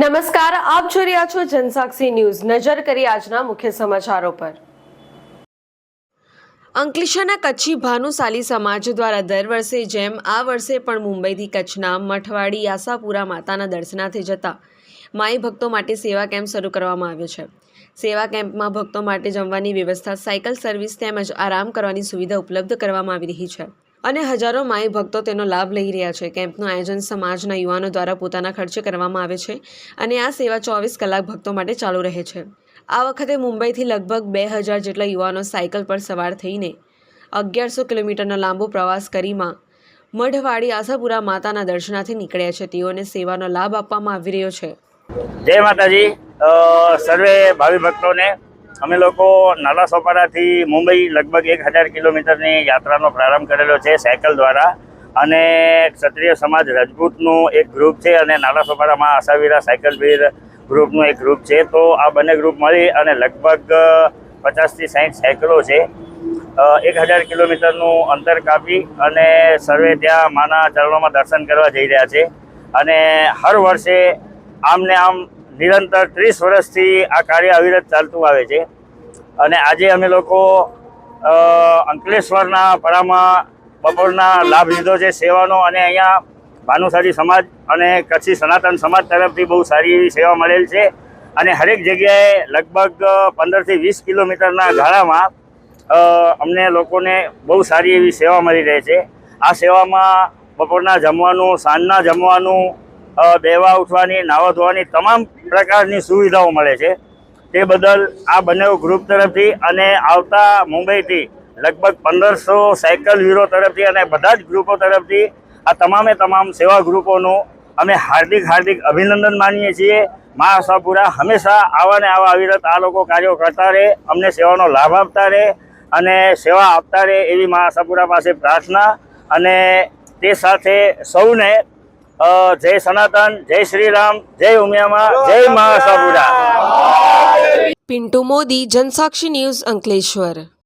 નમસ્કાર, આપ જોઈ રહ્યા છો જનસાક્ષી ન્યૂઝ. નજર કરી આજના મુખ્ય સમાચારો પર. અંકલેશ્વરના કચ્છી ભાનુશાલી સમાજ દ્વારા દર વર્ષે જેમ આ વર્ષે પણ મુંબઈથી કચ્છના મઠવાડી, આશાપુરા માતાના દર્શનાર્થે જતા માઈ ભક્તો માટે સેવા કેમ્પ શરૂ કરવામાં આવ્યો છે. સેવા કેમ્પમાં ભક્તો માટે જમવાની વ્યવસ્થા, સાયકલ સર્વિસ તેમજ આરામ કરવાની સુવિધા ઉપલબ્ધ કરવામાં આવી રહી છે. અને હજારો માઈ ભક્તો તેનો લાભ લઈ રહ્યા છે. કેમ્પનું આયોજન સમાજના યુવાનો દ્વારા પોતાના ખર્ચે કરવામાં આવે છે અને આ સેવા ચોવીસ કલાક ભક્તો માટે ચાલુ રહે છે. આ વખતે મુંબઈથી લગભગ બે હજાર જેટલા યુવાનો સાયકલ પર સવાર થઈને અગિયારસો કિલોમીટરનો લાંબો પ્રવાસ કરીમાં મઢવાડી આશાપુરા માતાના દર્શનાથી નીકળ્યા છે. તેઓને સેવાનો લાભ આપવામાં આવી રહ્યો છે. જય માતાજી. સર્વે ભાવિ ભક્તોને અમે લોકો નાલા સોપારાથી મુંબઈ લગભગ એક હજાર કિલોમીટરની યાત્રાનો પ્રારંભ કરેલો છે સાયકલ દ્વારા. અને ક્ષત્રિય સમાજ રજપૂતનું એક ગ્રુપ છે અને નાલા સોપારામાં આશાવીરા સાયકલ વીર ગ્રુપનું એક ગ્રુપ છે. તો આ બંને ગ્રુપ મળી અને લગભગ પચાસથી સાઠ સાયકલો છે. એક હજાર કિલોમીટરનું અંતર કાપી અને સર્વે ત્યાં માના ચરણોમાં દર્શન કરવા જઈ રહ્યા છે. અને હર વર્ષે આમને આમ નિરંતર ત્રીસ વર્ષથી આ કાર્ય અવિરત ચાલતું આવે છે. અને આજે અમે લોકો અંકલેશ્વરના પરામાં બપોરના લાભ લીધો છે સેવાનો અને અહીંયા ભાનુસારી સમાજ અને કચ્છી સનાતન સમાજ તરફથી બહુ સારી એવી સેવા મળેલ છે. અને હરેક જગ્યાએ લગભગ પંદરથી વીસ કિલોમીટરના ગાળામાં અમને લોકોને બહુ સારી એવી સેવા મળી રહે છે. આ સેવામાં બપોરના જમવાનું, સાંજના જમવાનું બેવા ઉઠવાની નાહવા ધોવાની તમામ પ્રકારની સુવિધાઓ મળે છે. તે બદલ આ બંને ગ્રુપ તરફથી અને આવતા મુંબઈથી લગભગ પંદરસો સાયકલ હીરો તરફથી અને બધા જ ગ્રુપો તરફથી આ તમામે તમામ સેવા ગ્રુપોનું અમે હાર્દિક હાર્દિક અભિનંદન માનીએ છીએ. મા આશાપુરા હંમેશા આવા ને આવા અવિરત આ લોકો કાર્યો કરતા રહે, અમને સેવાનો લાભ આપતા રહે અને સેવા આપતા રહે એવી મા આશાપુરા પાસે પ્રાર્થના અને તે સાથે સૌને જય સનાતન, જય શ્રી રામ જય ઉમિયામાં, જય મા આશાપુરા પિન્ટુ મોદી, જનસાક્ષી ન્યૂઝ અંકલેશ્વર.